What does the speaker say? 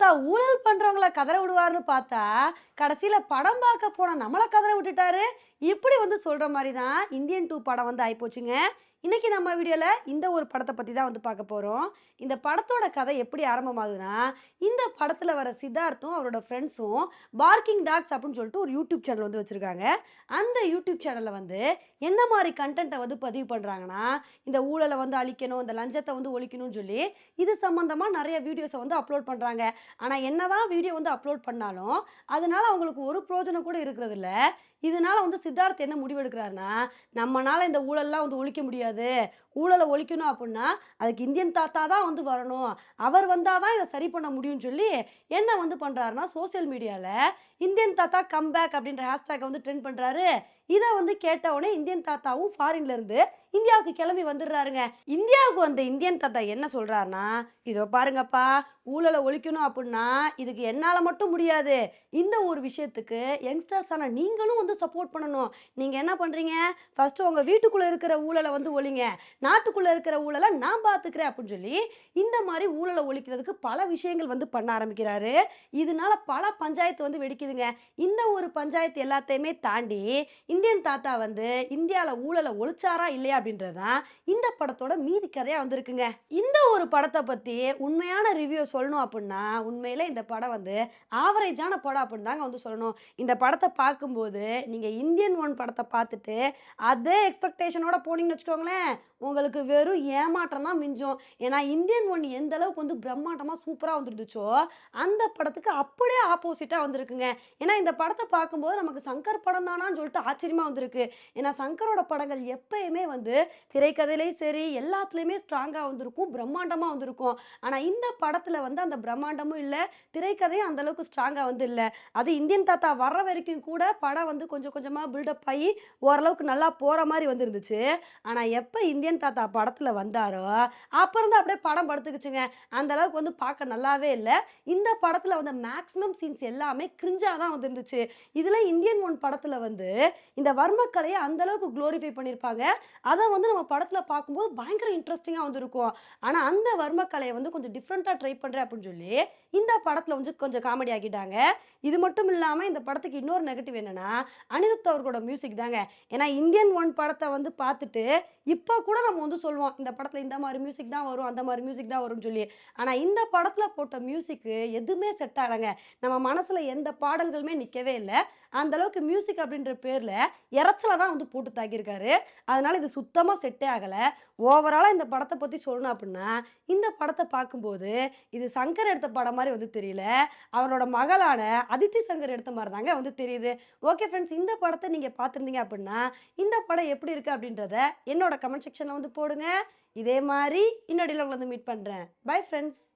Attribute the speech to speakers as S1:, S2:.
S1: பார்த்தா ஊழல் பண்ணுறவங்கள கதற விடுவாருன்னு பார்த்தா கடைசியில் படம் பார்க்க போன நம்மளை கதற விட்டுட்டாரு. இப்படி வந்து சொல்கிற மாதிரி தான் இந்தியன் டூ படம் வந்து ஆகிப்போச்சுங்க இன்றைக்கி நம்ம வீடியோவில் இந்த ஒரு படத்தை பற்றி தான் வந்து பார்க்க போகிறோம் இந்த படத்தோட கதை எப்படி ஆரம்பமாகுதுன்னா இந்த படத்தில் வர சித்தார்த்தும் அவரோட ஃப்ரெண்ட்ஸும் பார்க்கிங் டாக்ஸ் அப்படின்னு சொல்லிட்டு ஒரு யூடியூப் சேனல் வந்து வச்சுருக்காங்க. அந்த யூடியூப் சேனலில் வந்து என்ன மாதிரி கண்டென்ட்டை வந்து பதிவு பண்ணுறாங்கன்னா இந்த ஊழலை வந்து அழிக்கணும் இந்த லஞ்சத்தை வந்து ஒழிக்கணும்னு சொல்லி இது சம்மந்தமாக நிறைய வீடியோஸை வந்து அப்லோட் பண்ணுறாங்க ஆனால் என்ன தான் வீடியோ வந்து அப்லோட் பண்ணாலும் அதனால் அவங்களுக்கு ஒரு ப்ரோஜனம் கூட இருக்கிறது இல்லை இதனால வந்து சித்தார்த் என்ன முடிவெடுக்கிறாருன்னா நம்மனால் இந்த ஊழல்லாம் வந்து ஒழிக்க முடியாது. ஊழலை ஒழிக்கணும் அப்படின்னா அதுக்கு இந்தியன் தாத்தா தான் வந்து வரணும். அவர் வந்தால் தான் இதை சரி பண்ண முடியும்னு சொல்லி என்ன வந்து பண்ணுறாருன்னா சோஷியல் மீடியாவில் இந்தியன் தாத்தா கம்பேக் அப்படின்ற ஹேஷ்டேக்கை வந்து ட்ரெண்ட் பண்ணுறாரு இதை வந்து கேட்ட உடனே இந்தியன் தாத்தாவும் ஃபாரின்லேருந்து இந்தியாவுக்கு கிளம்பி வந்துடுறாருங்க. இந்தியாவுக்கு வந்த இந்தியன் தாத்தா என்ன சொல்கிறாருன்னா இதோ பாருங்கப்பா ஊழலை ஒழிக்கணும் அப்படின்னா இதுக்கு என்னால் மட்டும் முடியாது. இந்த ஒரு விஷயத்துக்கு யங்ஸ்டர்ஸான நீங்களும் வந்து சப்போர்ட் பண்ணணும். நீங்கள் என்ன பண்ணுறீங்க ஃபஸ்ட்டு உங்கள் வீட்டுக்குள்ளே இருக்கிற ஊழலை வந்து ஒழிங்க. நாட்டுக்குள்ளே இருக்கிற ஊழலை நான் பார்த்துக்கிறேன் அப்படின்னு சொல்லி இந்த மாதிரி ஊழலை ஒழிக்கிறதுக்கு பல விஷயங்கள் வந்து பண்ண ஆரம்பிக்கிறாரு. இதனால பல பஞ்சாயத்து வந்து வெடிக்குதுங்க. இந்த ஒரு பஞ்சாயத்து எல்லாத்தையுமே தாண்டி இந்தியன் தாத்தா வந்து இந்தியாவில் ஊழலை ஒழிச்சாரா இல்லையா அப்படின்றது தான் இந்த படத்தோட மீதி கதையாக வந்திருக்குங்க. இந்த ஒரு படத்தை பற்றி உண்மையான ரிவ்யூ சொல்லணும் அப்படின்னா உண்மையில் இந்த படம் வந்து ஆவரேஜான படம் அப்படின்னு தாங்க வந்து சொல்லணும். இந்த படத்தை பார்க்கும்போது நீங்கள் இந்தியன் ஒன் படத்தை பார்த்துட்டு அதே எக்ஸ்பெக்டேஷனோட போனீங்கன்னு வச்சுக்கோங்களேன் உங்களுக்கு வெறும் ஏமாற்றம் தான் மிஞ்சும். ஏன்னா இந்தியன் ஒன் எந்த அளவுக்கு வந்து பிரம்மாண்டமாக சூப்பராக வந்துருந்துச்சோ அந்த படத்துக்கு அப்படியே ஆப்போசிட்டாக வந்திருக்குங்க. ஏன்னா இந்த படத்தை பார்க்கும்போது நமக்கு சங்கர் படம் தானான்னு சொல்லிட்டு ஆச்சரியமாக வந்திருக்கு. ஏன்னா சங்கரோட படங்கள் எப்பயுமே வந்து திரைக்கதையிலையும் சரி எல்லாத்துலேயுமே ஸ்ட்ராங்காக வந்திருக்கும் பிரம்மாண்டமாக வந்திருக்கும். ஆனால் இந்த படத்தில் வந்து அந்த பிரம்மாண்டமும் இல்லை திரைக்கதையும் அந்தளவுக்கு ஸ்ட்ராங்காக வந்து இல்லை. அது இந்தியன் தாத்தா வர்ற வரைக்கும் கூட படம் வந்து கொஞ்சம் கொஞ்சமாக பில்டப் ஆகி ஓரளவுக்கு நல்லா போகிற மாதிரி வந்துருந்துச்சு. ஆனால் எப்போ இந்தியன் தாத்தா படத்தில் வந்தாரோ அப்புறம் தான் அப்படியே படம் படுத்துக்குச்சுங்க. அந்த அளவுக்கு வந்து பார்க்க நல்லாவே இல்லை. இந்த படத்தில் வந்து மேக்ஸிமம் சீன்ஸ் எல்லாமே கிரிஞ்சாக தான் வந்துருந்துச்சு. இதில் இந்தியன் ஒன் படத்தில் வந்து இந்த வர்மக்கலையை அந்தளவுக்கு க்ளோரிஃபை பண்ணியிருப்பாங்க. அது வந்து நம்ம படத்தில் பார்க்கும்போது பயங்கர இன்ட்ரெஸ்டிங்காக வந்து இருக்கும் ஆனால் அந்த வர்மக்கலையை வந்து கொஞ்சம் டிஃப்ரெண்ட்டாக ட்ரை பண்ணுறேன் அப்படின்னு சொல்லி இந்த படத்தில் வந்து கொஞ்சம் காமெடி ஆக்கிட்டாங்க. இது மட்டும் இல்லாமல் இந்த படத்துக்கு இன்னொரு நெகட்டிவ் என்னென்னா அனிருத் அவர்களோட மியூசிக் தாங்க. ஏன்னா இந்தியன் ஒன் படத்தை வந்து பார்த்துட்டு இப்போ கூட நம்ம வந்து சொல்லுவோம் இந்த படத்தில் இந்த மாதிரி மியூசிக் தான் வரும் அந்த மாதிரி மியூசிக் தான் வரும்னு சொல்லி. ஆனால் இந்த படத்தில் போட்ட மியூசிக்கு எதுவுமே செட் ஆகலைங்க. நம்ம மனசில் எந்த பாடல்களுமே நிற்கவே இல்லை. அந்த அளவுக்கு மியூசிக் அப்படின்ற பேரில் இறைச்சலை தான் வந்து போட்டு தாக்கியிருக்காரு. அதனால் இது சுத்தமாக செட்டே ஆகலை. ஓவராலாக இந்த படத்தை பற்றி சொல்லணும் அப்படின்னா இந்த படத்தை பார்க்கும்போது இது சங்கர் எடுத்த படம் மாதிரி வந்து தெரியல. அவரோட மகளான அதித்தி சங்கர் எடுத்த மாதிரி தாங்க வந்து தெரியுது. ஓகே ஃப்ரெண்ட்ஸ் இந்த படத்தை நீங்கள் பார்த்துருந்தீங்க அப்படின்னா இந்த படம் எப்படி இருக்குது அப்படின்றத என்னோட கமெண்ட் செக்ஷனில் வந்து போடுங்க. இதே மாதிரி இன்னொடியில் உங்களை வந்து மீட் பண்ணுறேன் பை ஃப்ரெண்ட்ஸ்